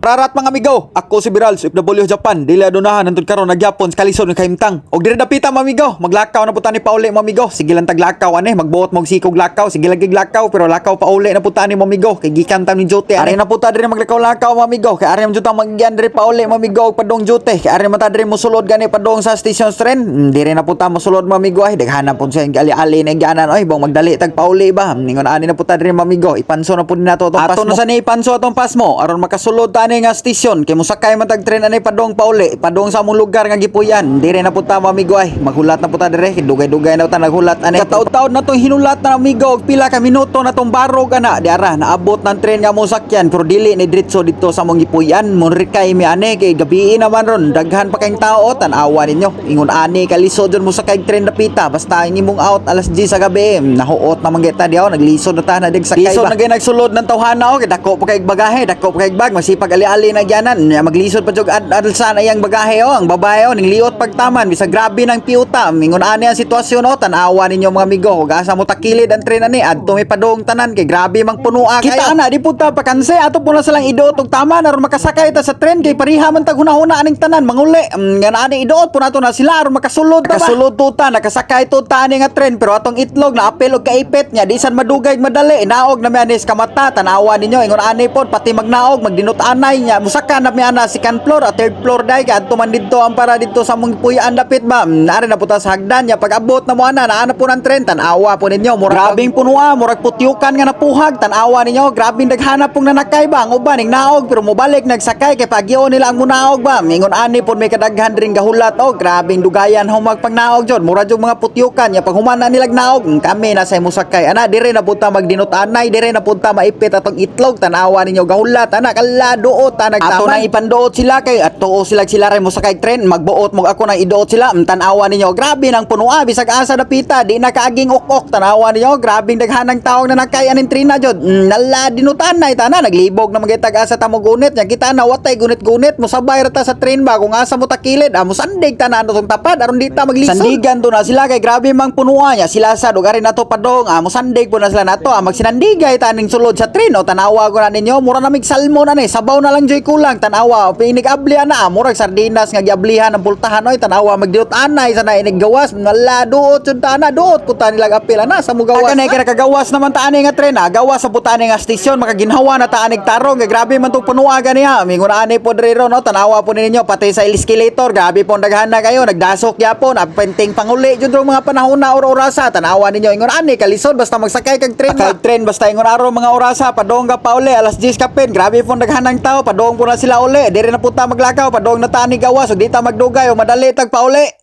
Rarat mga amigo, ako si Biral sa FW Japan. Dili adunahan nantod karon nagyapon sa kalisod ng kaimtang. Og dire dapita mga amigo, maglakaw na puta ni pauli mga amigo. Sige lang taglakaw ani, magbuot mo og sikog lakaw, sige lang giglakaw pero lakaw pauli na puta ni mga amigo. Kay gikan tam ni Jote. Ari na puta dire maglakaw-lakaw mga amigo. Kay ari man juta magyan dire pauli mga amigo og padong Jote. Kay ari man ta dire mosulod gani padong sa station train. Mm, Dire na puta mosulod mga amigo ay daghanan pun sa ali-ali na gyanan oy bang magdali tag pauli ba. Ningon ani na puta dire mga amigo. Ipanso na pud nato atong pas. Ato na sa ni ipanso atong pas mo aron makasulod ta ni nga station. Kay musakay man tag tren ani padong pauli padong sa among lugar nga gipuyan. Dire na puta amigo ay. Maghulat na puta dire. Kay dugay-dugay na ta naghulat ani. Kataud-taud na tong hinulat na amigo og pila ka minuto na tong barog ana. Di ara naabot ng tren nga mo sakyan. Pero dili ni diretso dito sa among gipuyan. Munrikay mi ani kay gabi naman ron. Daghan pa kayong tao tan-awa ninyo. Ingon ani kalisod mo sakay tren na pita. Basta imong out alas 10 sa gabi. Nahuot na manggeta diaw naglisod na ta na dig sakay ba? nagay nagsulod ng tawhana o kay dako pa kay bagahe dako pa kay bag. Masipag ali-ali na gyanan. Maglisod pa jog ad adalsan. Ayang bagahe o ang babae o ning liot pagtaman. Bisa grabe ng piuta. Mingon ani ang sitwasyon o tan-awa ninyo mga amigo. Ug asa mo takilid ang tren ani. Adto may padong tanan kay grabe mang punua kayo. Kita na di puta pakanse. Ato po na silang idoot og tama. Aron makasakay ta sa tren kay pariha man tag hunahuna aning tanan. Manguli um, nga na ani idoot po nato na sila. Aron makasulod ta makasulod tuta nakasakay tuta ani nga tren. Pero atong itlog na apel og kaipit nya di san madugay madali. Naog na mi anis kamata tanawa ninyo. Ingon ani pod pati magnaog magdinot anay nya musaka na mi ana second floor at third floor dai ka adto man didto ang para didto sa mong puyaan dapit ba nari na puta sa hagdan nya pag abot na mo ana naana po ng tren tanawa po ninyo. Murag grabing punua murag putyukan nga napuhag tanawa ninyo. Grabing daghana pong nanakay ba? Ang uban ning naog pero mobalik nagsakay kay pagyo nila ang munaog ba? Mingon ani po may kadaghan ring gahulat oh grabing dugayan humag pagnaog jud mura jud mga putyukan nya pag humana nilag naog mm, kami na sa musakay. Ana dire na punta magdinot anay dire na punta maipit atong itlog tanawa ninyo gahulat. Ana kala duot ta nagtaman. Ato na ipanduot sila kay at tuo sila sila ray mo sakay tren magbuot mo ako na iduot sila. Mm, tanawa ninyo. Grabe nang punua bisag asa dapita di na kaaging ukok tanawa ninyo. Grabing daghanang taong na nakay anin trina jud mm, nala dinutan na itana naglibog na magitag asa tamo gunit. Nya kita na watay gunit-gunit. Mo sabay rata sa tren ba? Kung asa mo takilid amo sandig tanan tong tapad aron di ta maglisod. Sandigan to na sila kay grabe mang punua nya. Sila sa lugarin nato padong. Amo sandig po na sila nato ah, magsinandigay taning sulod sa tren o tanawa ko na ninyo. Mura na mig salmon na ni. Sabaw na lang joy kulang tanawa. Pinig abli na murag sardinas nga giablihan ang pultahan oy tanawa magdiot anay sa na inig gawas wala duot jud ta na duot ko ta nilag apil na sa mugawas kanay kaya kagawas naman ta ani nga tren ah. Gawas sa putani nga stasyon makaginhawa na ta anig tarong grabe man tong punuwa ganiha mingon ani po diri no tanawa po ninyo pati sa escalator grabe po daghan na kayo nagdasok yapon ah, penting panguli jud mga panahon na or-orasa tanawa ninyo ingon ani kalisod basta magsakay kag tren kag tren basta ingon araw mga orasa padong ka pa uli alas 10 kapin grabe po daghan ng tao padong po na sila uli. Diri na puta maglakaw. Padong na ta ani gawas. Ug di ta magdugay. O madali tag pa uli